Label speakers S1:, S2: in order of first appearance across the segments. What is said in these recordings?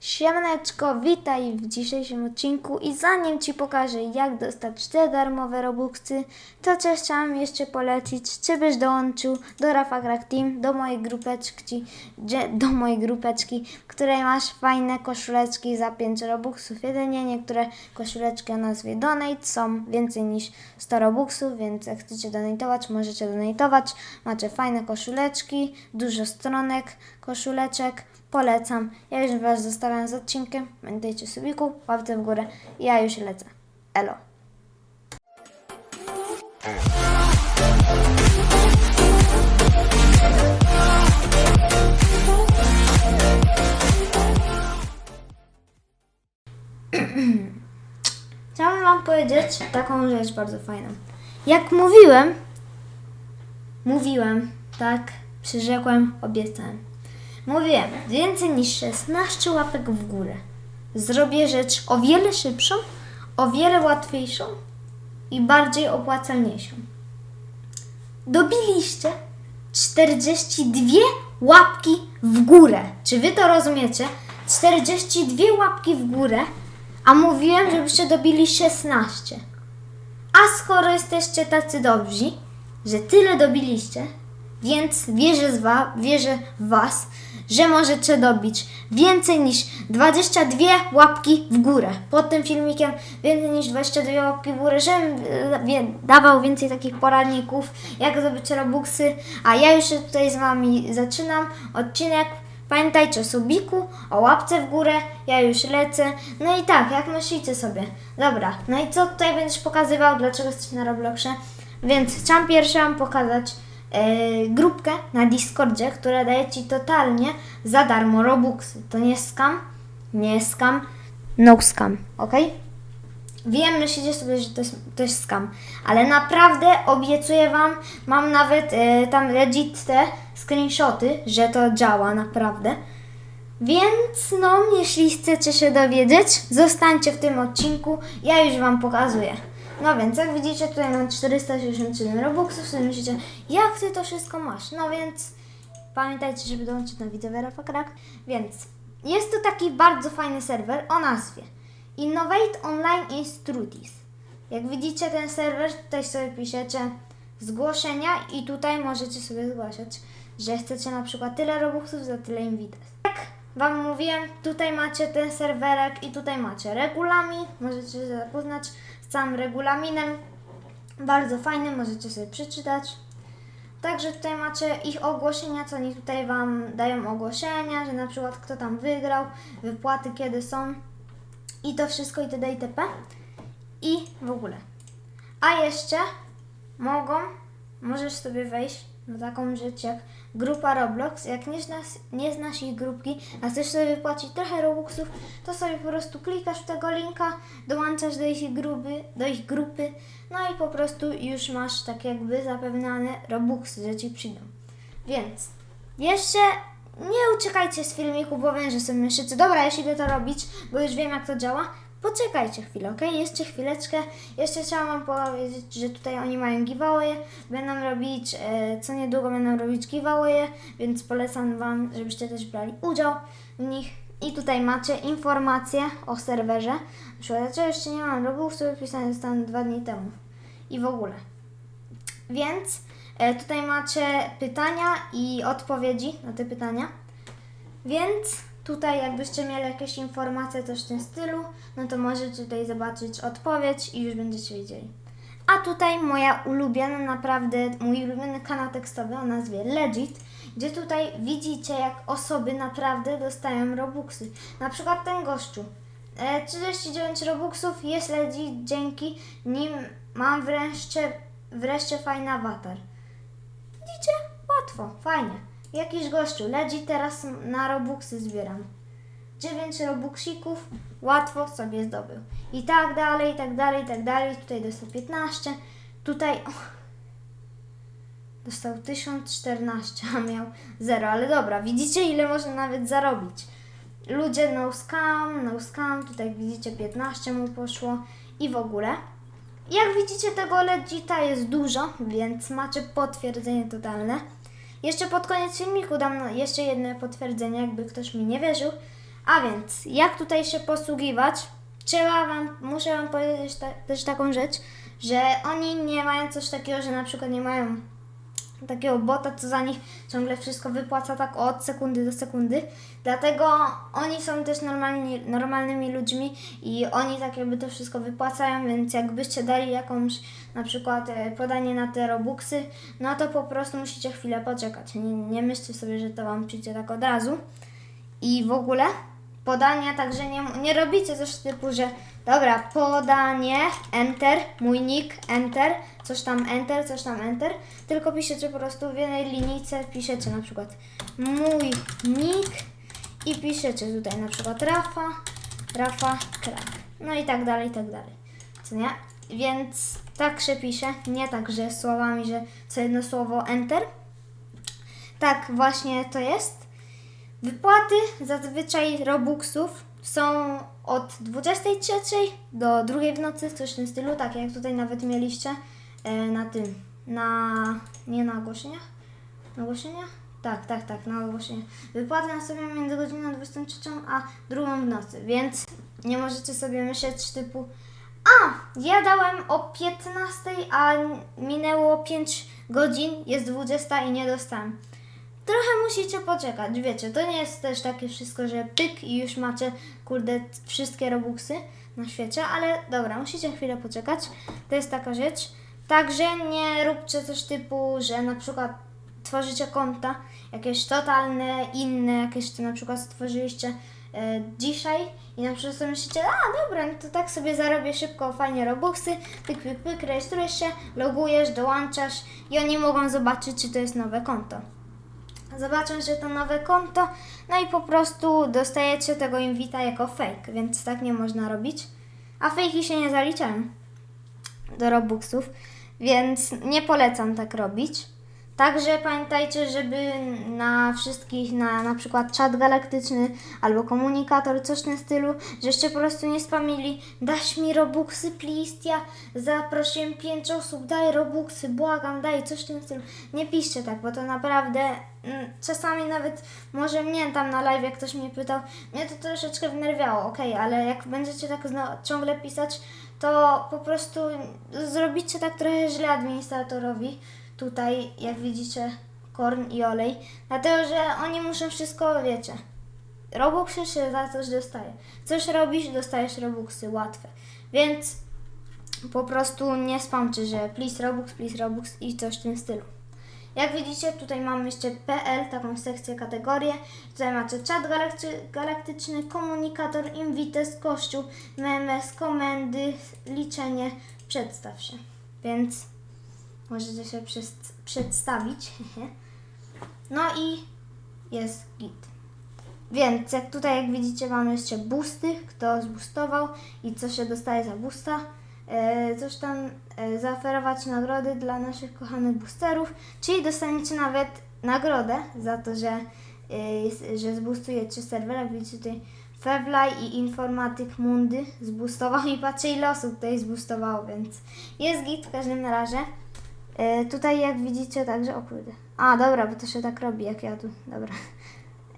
S1: Siemaneczko, witaj w dzisiejszym odcinku i zanim Ci pokażę jak dostać te darmowe robuxy, to Cię chciałam jeszcze polecić, czy byś dołączył do Rafa Crack Team, do mojej grupeczki, do mojej grupeczki, w której masz fajne koszuleczki za 5 robuxów. Jedynie niektóre koszuleczki o nazwie Donate są więcej niż 100 robuxów, więc jak chcecie donatować, możecie donatować. Macie fajne koszuleczki, dużo stronek koszuleczek. Polecam. Ja już Was zostawiam z odcinkiem. Pamiętajcie subiku, łapce w górę. Ja już lecę. Elo. Chciałabym Wam powiedzieć taką rzecz bardzo fajną. Jak mówiłem, mówiłem, tak, przyrzekłem, obiecałem. Mówiłem, więcej niż 16 łapek w górę. Zrobię rzecz o wiele szybszą, o wiele łatwiejszą i bardziej opłacalniejszą. Dobiliście 42 łapki w górę. Czy wy to rozumiecie? 42 łapki w górę, a mówiłem, żebyście dobili 16. A skoro jesteście tacy dobrzy, że tyle dobiliście, więc wierzę, w Was, że możecie dobić więcej niż 22 łapki w górę. Pod tym filmikiem więcej niż 22 łapki w górę, żebym e, dawał więcej takich poradników, jak zdobyć robuxy. A ja już tutaj z Wami zaczynam odcinek. Pamiętajcie o subiku, o łapce w górę, ja już lecę. No i tak, jak myślicie sobie? Dobra, no i co tutaj będziesz pokazywał, dlaczego jesteś na Robloxie? Więc chciałam pierwsze Wam pokazać grupkę na Discordzie, która daje Ci totalnie za darmo Robuxy. To nie scam, nie scam, no scam, ok? Wiem, myślicie sobie, że to jest, to jest scam, ale naprawdę obiecuję Wam, mam nawet e, tam legit te screenshoty, że to działa naprawdę. Więc no, jeśli chcecie się dowiedzieć, zostańcie w tym odcinku, ja już Wam pokazuję. No więc, jak widzicie, tutaj mam 467 robuxów, sobie myślicie, jak Ty to wszystko masz? No więc, pamiętajcie, żeby dołączyć na widzowie Rafa. Więc, jest to taki bardzo fajny serwer o nazwie Innovate Online Instructis. Jak widzicie ten serwer, tutaj sobie piszecie zgłoszenia i tutaj możecie sobie zgłaszać, że chcecie na przykład tyle robuxów za tyle invites. Jak Wam mówiłem, tutaj macie ten serwerek i tutaj macie regulamin, możecie się zapoznać całym regulaminem. Bardzo fajny, możecie sobie przeczytać. Także tutaj macie ich ogłoszenia, co oni tutaj Wam dają ogłoszenia, że na przykład kto tam wygrał, wypłaty kiedy są i to wszystko itd. itp. I w ogóle. A jeszcze mogą, możesz sobie wejść na taką rzecz jak grupa Roblox. Jak nie znasz, nie znasz ich grupki, a chcesz sobie wypłacić trochę Robuxów, to sobie po prostu klikasz w tego linka, dołączasz do ich grupy, do ich grupy, no i po prostu już masz tak jakby zapewniane Robuxy, że ci przyjdą. Więc jeszcze nie uciekajcie z filmiku, bo wiem, że sobie myślicie, dobra, jeśli idę to robić, bo już wiem jak to działa, poczekajcie chwilę, ok? Jeszcze chwileczkę. Jeszcze chciałam Wam powiedzieć, że tutaj oni mają giveaway, będą robić, e, co niedługo będą robić giveaway, więc polecam Wam, żebyście też brali udział w nich. I tutaj macie informacje o serwerze. Na przykład, ja jeszcze nie mam logów, które wpisane zostały dwa dni temu. I w ogóle. Więc e, tutaj macie pytania i odpowiedzi na te pytania. Więc tutaj jakbyście mieli jakieś informacje coś w tym stylu, no to możecie tutaj zobaczyć odpowiedź i już będziecie wiedzieli. A tutaj moja ulubiona, naprawdę mój ulubiony kanał tekstowy o nazwie Legit, gdzie tutaj widzicie jak osoby naprawdę dostają robuxy. Na przykład ten gościu. E, 39 robuxów jest legit, dzięki nim mam wreszcie, wreszcie fajny awatar. Widzicie? Łatwo, fajnie. Jakiś gościu, legit teraz na robuxy zbieram. 9 robuxików, łatwo sobie zdobył. I tak dalej, i tak dalej, i tak dalej. Tutaj dostał 15. Tutaj o, dostał 1014, a miał 0. Ale dobra, widzicie ile można nawet zarobić. Ludzie no scam, no scam. Tutaj widzicie 15 mu poszło i w ogóle. Jak widzicie tego legita jest dużo, więc macie potwierdzenie totalne. Jeszcze pod koniec filmiku dam jeszcze jedno potwierdzenie, jakby ktoś mi nie wierzył. A więc, jak tutaj się posługiwać? Trzeba wam, muszę wam powiedzieć ta, też taką rzecz, że oni nie mają coś takiego, że na przykład nie mają takiego bota, co za nich ciągle wszystko wypłaca tak od sekundy do sekundy. Dlatego oni są też normalni, normalnymi ludźmi i oni tak jakby to wszystko wypłacają, więc jakbyście dali jakąś na przykład e, podanie na te robuxy, no to po prostu musicie chwilę poczekać. Nie, nie myślcie sobie, że to wam przyjdzie tak od razu. I w ogóle podania, także nie, nie robicie coś typu, że dobra, podanie, enter, mój nick, enter, coś tam enter, coś tam enter, tylko piszecie po prostu w jednej linijce, piszecie na przykład mój nick i piszecie tutaj na przykład Rafa, Rafa, Krak. No i tak dalej, i tak dalej. Co nie? Więc tak się pisze, nie tak, że słowami, że co jedno słowo enter. Tak właśnie to jest. Wypłaty zazwyczaj Robuxów są od 23 do 2 w nocy, coś w tym stylu, tak jak tutaj nawet mieliście e, na tym, na, nie na ogłoszeniach? Na ogłoszeniach? Tak, tak, tak, na ogłoszeniach. Wypłaty nastąpią między godziną 23 a 2 w nocy, więc nie możecie sobie myśleć typu a, ja dałem o 15, a minęło 5 godzin, jest 20 i nie dostałem. Trochę musicie poczekać, wiecie, to nie jest też takie wszystko, że pyk i już macie, kurde, wszystkie robuxy na świecie, ale dobra, musicie chwilę poczekać, to jest taka rzecz. Także nie róbcie coś typu, że na przykład tworzycie konta, jakieś totalne, inne, jakieś to na przykład stworzyliście e, dzisiaj i na przykład sobie myślicie, a dobra, no to tak sobie zarobię szybko, fajnie robuxy, pyk, pyk, pyk, rejestrujesz się, logujesz, dołączasz i oni mogą zobaczyć, czy to jest nowe konto zobaczą, że to nowe konto, no i po prostu dostajecie tego invita jako fake, więc tak nie można robić. A fejki się nie zaliczają do Robuxów, więc nie polecam tak robić. Także pamiętajcie, żeby na wszystkich, na na przykład czat galaktyczny albo komunikator, coś w tym stylu, żeście po prostu nie spamili, daś mi robuxy, please, ja zaprosiłem pięć osób, daj robuxy, błagam, daj, coś w tym stylu. Nie piszcie tak, bo to naprawdę mm, czasami nawet, może mnie tam na live, jak ktoś mnie pytał, mnie to troszeczkę wnerwiało, okej, ale jak będziecie tak ciągle pisać, to po prostu zrobicie tak trochę źle administratorowi. Tutaj, jak widzicie, korn i olej. Dlatego, że oni muszą wszystko, wiecie. Robuxy się za coś dostaje. Coś robisz, dostajesz Robuxy, łatwe. Więc po prostu nie spamcie, że please Robux, please Robux i coś w tym stylu. Jak widzicie, tutaj mamy jeszcze PL, taką sekcję, kategorię. Tutaj macie czat galakty- galaktyczny, komunikator, invites, kościół, memes, komendy, liczenie, przedstaw się. Więc możecie się przed- przedstawić. No i jest git. Więc jak tutaj, jak widzicie, mamy jeszcze boosty, kto zboostował i co się dostaje za boosta. E, coś tam e, zaoferować nagrody dla naszych kochanych boosterów, czyli dostaniecie nawet nagrodę za to, że, e, że zboostujecie serwer. Jak widzicie tutaj Fevlaj i Informatyk Mundy zboostował i patrzcie ile osób tutaj zboostowało, więc jest git w każdym razie. E, tutaj jak widzicie także, o kurde, a dobra, bo to się tak robi jak ja tu, dobra.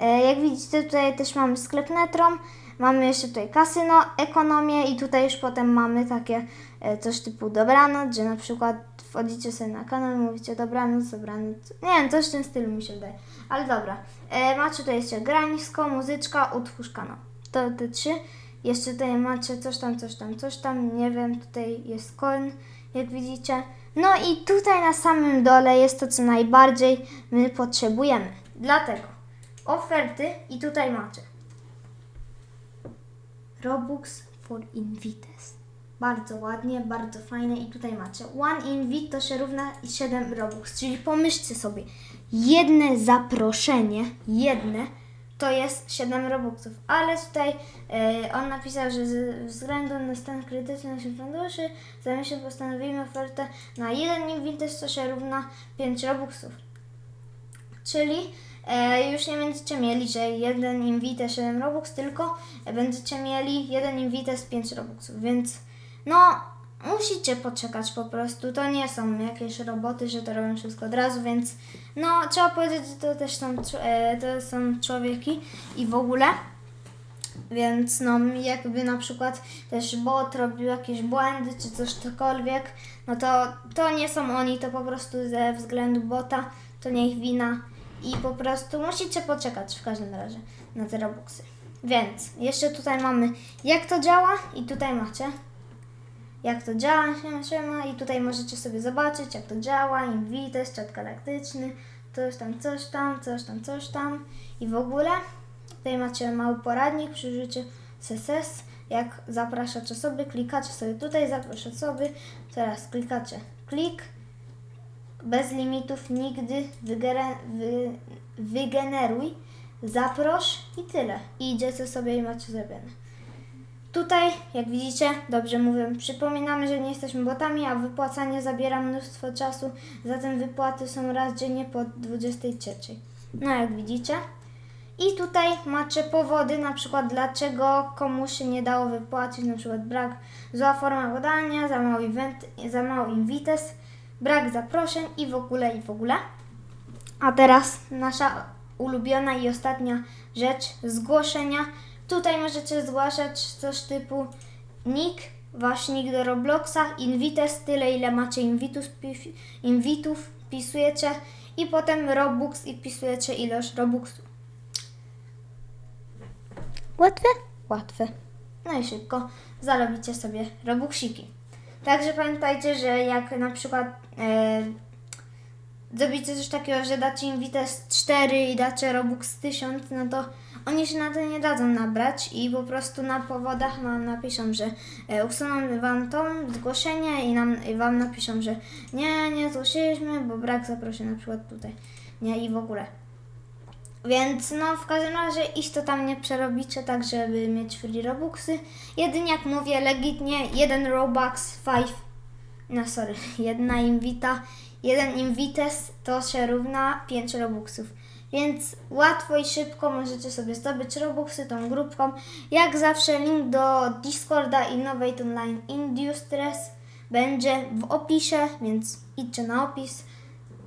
S1: E, Jak widzicie, tutaj też mamy sklep Netrom, mamy jeszcze tutaj kasyno, ekonomię i tutaj już potem mamy takie e, coś typu dobranoc, że na przykład wchodzicie sobie na kanał i mówicie dobranoc, dobranoc. Nie wiem, coś w tym stylu mi się wydaje. Ale dobra. Macie tutaj jeszcze granisko, muzyczka, utwórz kanał. To te trzy. Jeszcze tutaj macie coś tam, coś tam, coś tam, nie wiem, tutaj jest coin, jak widzicie. No i tutaj na samym dole jest to, co najbardziej my potrzebujemy. Dlatego oferty i tutaj macie Robux for Invites. Bardzo ładnie, bardzo fajne i tutaj macie One Invite to się równa 7 Robux, czyli pomyślcie sobie, jedne zaproszenie, jedne to jest 7 Robuxów, ale tutaj e, on napisał, że ze względu na stan krytyczny naszych funduszy za miesiąc postanowimy ofertę na jeden Invite to się równa 5 Robuxów. Czyli e, już nie będziecie mieli, że jeden invite 7 Robux, tylko będziecie mieli jeden invite z 5 Robuxów, więc no musicie poczekać po prostu. To nie są jakieś roboty, że to robią wszystko od razu, więc no trzeba powiedzieć, że to też są, e, to są człowieki i w ogóle. Więc no jakby na przykład też bot robił jakieś błędy czy coś cokolwiek, no to to nie są oni, to po prostu ze względu bota, to nie ich wina i po prostu musicie poczekać w każdym razie na te robuxy. Więc jeszcze tutaj mamy jak to działa i tutaj macie jak to działa, siema, i tutaj możecie sobie zobaczyć jak to działa, invites, czat galaktyczny, coś tam, coś tam, coś tam, coś tam. I w ogóle tutaj macie mały poradnik przy użyciu CSS, jak zapraszać osoby, klikacie sobie tutaj, zaprosz osoby, teraz klikacie klik, bez limitów nigdy wygere, wy, wygeneruj, zaprosz i tyle. I idziecie sobie i macie zrobione. Tutaj, jak widzicie, dobrze mówię, przypominamy, że nie jesteśmy botami, a wypłacanie zabiera mnóstwo czasu, zatem wypłaty są raz dziennie po 23. No jak widzicie. I tutaj macie powody, na przykład dlaczego komuś się nie dało wypłacić, na przykład brak, zła forma podania, za mały, event, za mały invites, brak zaproszeń i w ogóle, i w ogóle. A teraz nasza ulubiona i ostatnia rzecz, zgłoszenia. Tutaj możecie zgłaszać coś typu nick, wasz nick do Robloxa, invites, tyle ile macie invitus, pi- invitów, wpisujecie i potem Robux i wpisujecie ilość Robuxów. Łatwe? Łatwe. No i szybko zarobicie sobie Robuxiki. Także pamiętajcie, że jak na przykład e, zrobicie coś takiego, że dacie im Vites 4 i dacie Robux 1000, no to oni się na to nie dadzą nabrać i po prostu na powodach nam napiszą, że e, usuną wam to zgłoszenie i, nam, i wam napiszą, że nie, nie zgłosiliśmy, bo brak zaproszeń na przykład tutaj. Nie i w ogóle. Więc no w każdym razie iść to tam nie przerobicie tak, żeby mieć free robuxy. Jedynie jak mówię legitnie, jeden robux, five, no sorry, jedna invita, jeden invites to się równa 5 robuxów. Więc łatwo i szybko możecie sobie zdobyć robuxy tą grupką. Jak zawsze link do Discorda Innovate Online Industries będzie w opisie, więc idźcie na opis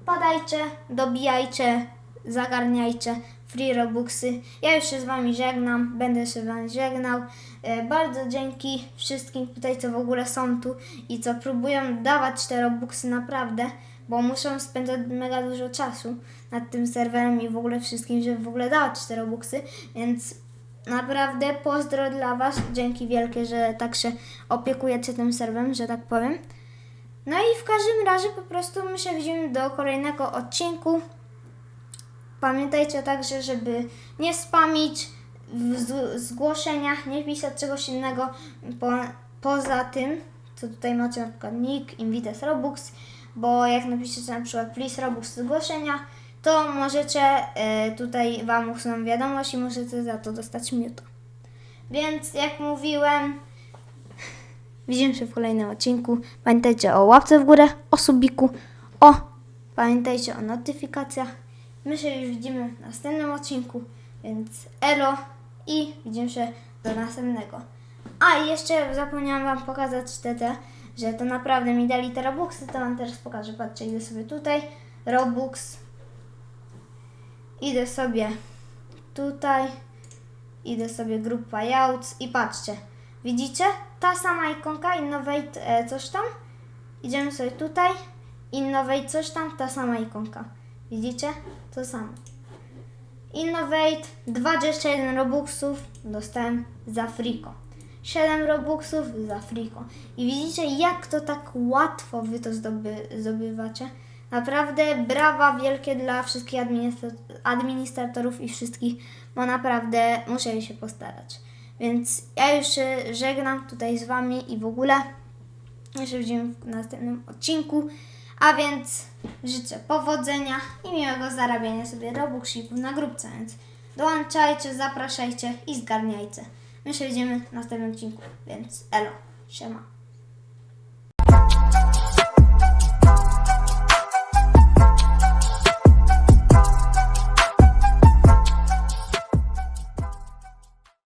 S1: Padajcie, dobijajcie, zagarniajcie free robuxy. Ja już się z Wami żegnam, będę się z Wami żegnał. E, bardzo dzięki wszystkim tutaj, co w ogóle są tu i co próbują dawać te robuxy naprawdę, bo muszą spędzać mega dużo czasu nad tym serwerem i w ogóle wszystkim, żeby w ogóle dawać te robuxy, więc naprawdę pozdro dla Was, dzięki wielkie, że tak się opiekujecie tym serwerem, że tak powiem. No i w każdym razie po prostu my się widzimy do kolejnego odcinku. Pamiętajcie także, żeby nie spamić w zgłoszeniach, nie pisać czegoś innego po, poza tym, co tutaj macie na przykład nick, invites Robux, bo jak napiszecie na przykład please Robux zgłoszenia, to możecie e, tutaj Wam usuną wiadomość i możecie za to dostać miuto. Więc jak mówiłem, Widzimy się w kolejnym odcinku. Pamiętajcie o łapce w górę, o subiku, o pamiętajcie o notyfikacjach. My się już widzimy w następnym odcinku, więc elo i widzimy się do następnego. A jeszcze zapomniałam Wam pokazać te, te że to naprawdę mi dali te Robuxy, to Wam teraz pokażę. Patrzcie, idę sobie tutaj, Robux, idę sobie tutaj, idę sobie group payouts i patrzcie, widzicie? Ta sama ikonka, innovate e, coś tam, idziemy sobie tutaj, innovate coś tam, ta sama ikonka, widzicie? To samo. Innovate, 21 robuxów dostałem za friko. 7 robuxów za friko. I widzicie, jak to tak łatwo wy to zdoby, zdobywacie. Naprawdę brawa wielkie dla wszystkich administra- administratorów i wszystkich, bo naprawdę musieli się postarać. Więc ja już się żegnam tutaj z wami i w ogóle. Jeszcze widzimy w następnym odcinku. A więc życzę powodzenia i miłego zarabiania sobie robuxików na grupce, więc dołączajcie, zapraszajcie i zgarniajcie. My się widzimy w następnym odcinku, więc elo, siema.